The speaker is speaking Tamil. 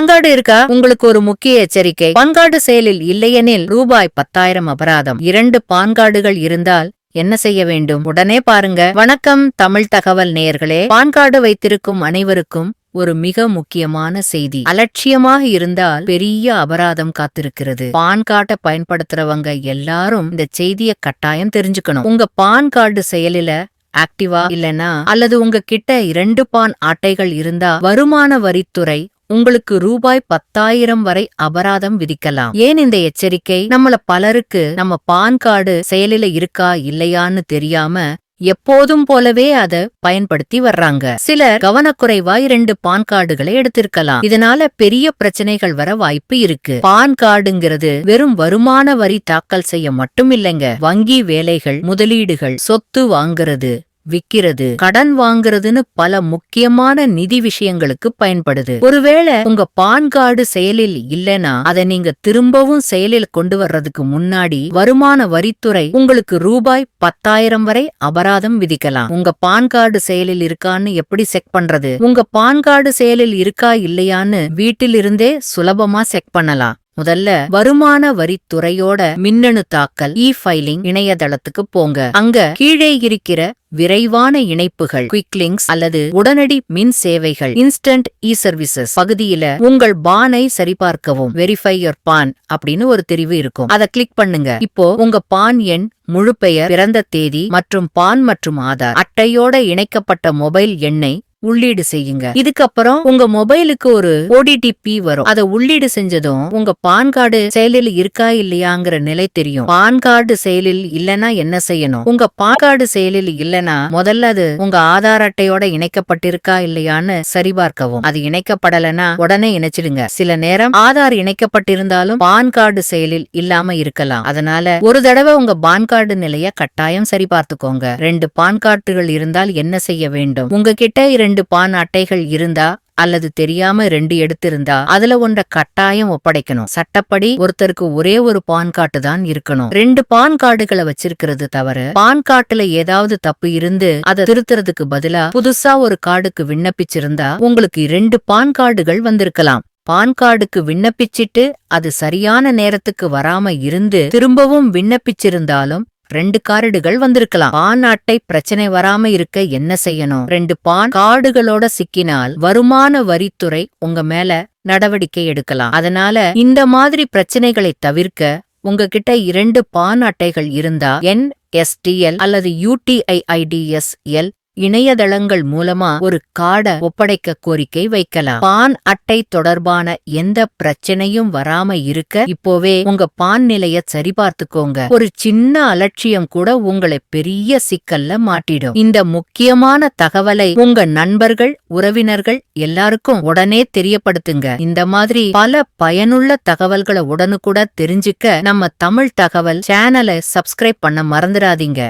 பான் இருக்கா? உங்களுக்கு ஒரு முக்கிய எச்சரிக்கை. பான் கார்டு செயலில் இல்லையெனில் ரூபாய் பத்தாயிரம் அபராதம். இரண்டு பான் கார்டுகள் இருந்தால் என்ன செய்ய வேண்டும்? உடனே பாருங்க. வணக்கம் தமிழ் தகவல் நேயர்களே. பான் கார்டு வைத்திருக்கும் அனைவருக்கும் ஒரு மிக முக்கியமான செய்தி. அலட்சியமாக இருந்தால் பெரிய அபராதம் காத்திருக்கிறது. பான் கார்டை பயன்படுத்துறவங்க எல்லாரும் இந்த செய்திய கட்டாயம் தெரிஞ்சுக்கணும். உங்க பான் கார்டு செயலில ஆக்டிவா இல்லனா அல்லது உங்க கிட்ட இரண்டு பான் அட்டைகள் இருந்தா வருமான வரித்துறை உங்களுக்கு ரூபாய் பத்தாயிரம் வரை அபராதம் விதிக்கலாம். ஏன் இந்த எச்சரிக்கை? நம்மள பலருக்கு நம்ம பான் கார்டு செயலில இருக்கா இல்லையான்னு தெரியாம எப்போதும் போலவே அத பயன்படுத்தி வர்றாங்க. சிலர் கவனக்குறைவா இரண்டு பான் கார்டுகளை எடுத்திருக்கலாம். இதனால பெரிய பிரச்சனைகள் வர வாய்ப்பு இருக்கு. பான் கார்டுங்கிறது வெறும் வருமான வரி தாக்கல் செய்ய மட்டும் இல்லைங்க. வங்கி வேலைகள் முதலீடுகள் சொத்து வாங்குறது விக்கிறது கடன் வாங்குறதுன்னு பல முக்கியமான நிதி விஷயங்களுக்கு பயன்படுது. ஒருவேளை உங்க பான் கார்டு செயலில் இல்லனா அதை நீங்க திரும்பவும் செயலில் கொண்டு வர்றதுக்கு முன்னாடி வருமான வரித்துறை உங்களுக்கு ரூபாய் பத்தாயிரம் வரை அபராதம் விதிக்கலாம். உங்க பான் கார்டு செயலில் இருக்கான்னு எப்படி செக் பண்றது? உங்க பான் கார்டு செயலில் இருக்கா இல்லையான்னு வீட்டிலிருந்தே சுலபமா செக் பண்ணலாம். முதல்ல வருமான வரித்துறையோட மின்னணு தாக்கல் இ ஃபைலிங் இணையதளத்துக்கு போங்க. அங்க கீழே இருக்கிற விரைவான இணைப்புகள் குயிக் லிங்க்ஸ் அல்லது உடனடி மின் சேவைகள் இன்ஸ்டன்ட் இ சர்வீசஸ் பகுதியில உங்கள் பானை சரிபார்க்கவும் வெரிஃபை யோர் பான் அப்படின்னு ஒரு தெரிவு இருக்கும். அதை கிளிக் பண்ணுங்க. இப்போ உங்க பான் எண் முழு பெயர் பிறந்த தேதி மற்றும் பான் மற்றும் ஆதார் அட்டையோட இணைக்கப்பட்ட மொபைல் எண்ணை உள்ளீடு செய்யுங்க. இதுக்கப்புறம் உங்க மொபைலுக்கு ஒரு ஓடிடிபி வரும். அதை உள்ளீடு செஞ்சதும் உங்க பான் கார்டு செயலில் இருக்கா இல்லையாங்கிற நிலை தெரியும். பான் கார்டு செயலில் இல்லனா என்ன செய்யணும்? உங்க பான் கார்டு செயலில் இல்லனா முதல்ல அது உங்க ஆதார் அட்டையோட இணைக்கப்பட்டிருக்கா இல்லையான்னு சரிபார்க்கவும். அது இணைக்கப்படலனா உடனே இணைச்சிடுங்க. சில நேரம் ஆதார் இணைக்கப்பட்டிருந்தாலும் பான் கார்டு செயலில் இல்லாம இருக்கலாம். அதனால ஒரு தடவை உங்க பான் கார்டு நிலைய கட்டாயம் சரிபார்த்துக்கோங்க. ரெண்டு பான் கார்டுகள் இருந்தால் என்ன செய்ய வேண்டும்? உங்ககிட்ட இரண்டு ரெண்டு பான் அட்டைகள் இருந்தா அல்லது தெரியாம ரெண்டு எடுத்திருந்தா அதுல ஒன்ற கட்டாயம் ஒப்படைக்கணும். சட்டப்படி ஒருத்தருக்கு ஒரே ஒரு பான் கார்டு தான் இருக்கணும். ரெண்டு பான் கார்டுகளை வச்சிருக்கிறது தவிர பான் கார்டுல ஏதாவது தப்பு இருந்து அதை திருத்துறதுக்கு பதிலா புதுசா ஒரு கார்டுக்கு விண்ணப்பிச்சிருந்தா உங்களுக்கு ரெண்டு பான் கார்டுகள் வந்திருக்கலாம். பான் கார்டுக்கு விண்ணப்பிச்சிட்டு அது சரியான நேரத்துக்கு வராம இருந்து திரும்பவும் விண்ணப்பிச்சிருந்தாலும் ரெண்டு கார்டுகள் வந்திருக்கலாம். பான் அட்டை பிரச்சனை வராம இருக்க என்ன செய்யணும்? ரெண்டு பான் கார்டுகளோட சிக்கினால் வருமான வரித்துறை உங்க மேல நடவடிக்கை எடுக்கலாம். அதனால இந்த மாதிரி பிரச்சனைகளை தவிர்க்க உங்ககிட்ட இரண்டு பான் அட்டைகள் இருந்தா என் எஸ்டிஎல் அல்லது யூடிஐஐடிஎஸ்எல் இணையதளங்கள் மூலமா ஒரு காட ஒப்படைக்க கோரிக்கை வைக்கலாம். பான் அட்டை தொடர்பான எந்த பிரச்சனையும் வராம இருக்க இப்போவே உங்க பான் நிலைய சரிபார்த்துக்கோங்க. ஒரு சின்ன அலட்சியம் கூட உங்களை பெரிய சிக்கல்ல மாட்டிடும். இந்த முக்கியமான தகவலை உங்க நண்பர்கள் உறவினர்கள் எல்லாருக்கும் உடனே தெரியப்படுத்துங்க. இந்த மாதிரி பல பயனுள்ள தகவல்களை உடனுக்குட தெரிஞ்சுக்க நம்ம தமிழ் தகவல் சேனலை சப்ஸ்கிரைப் பண்ண மறந்துடாதீங்க.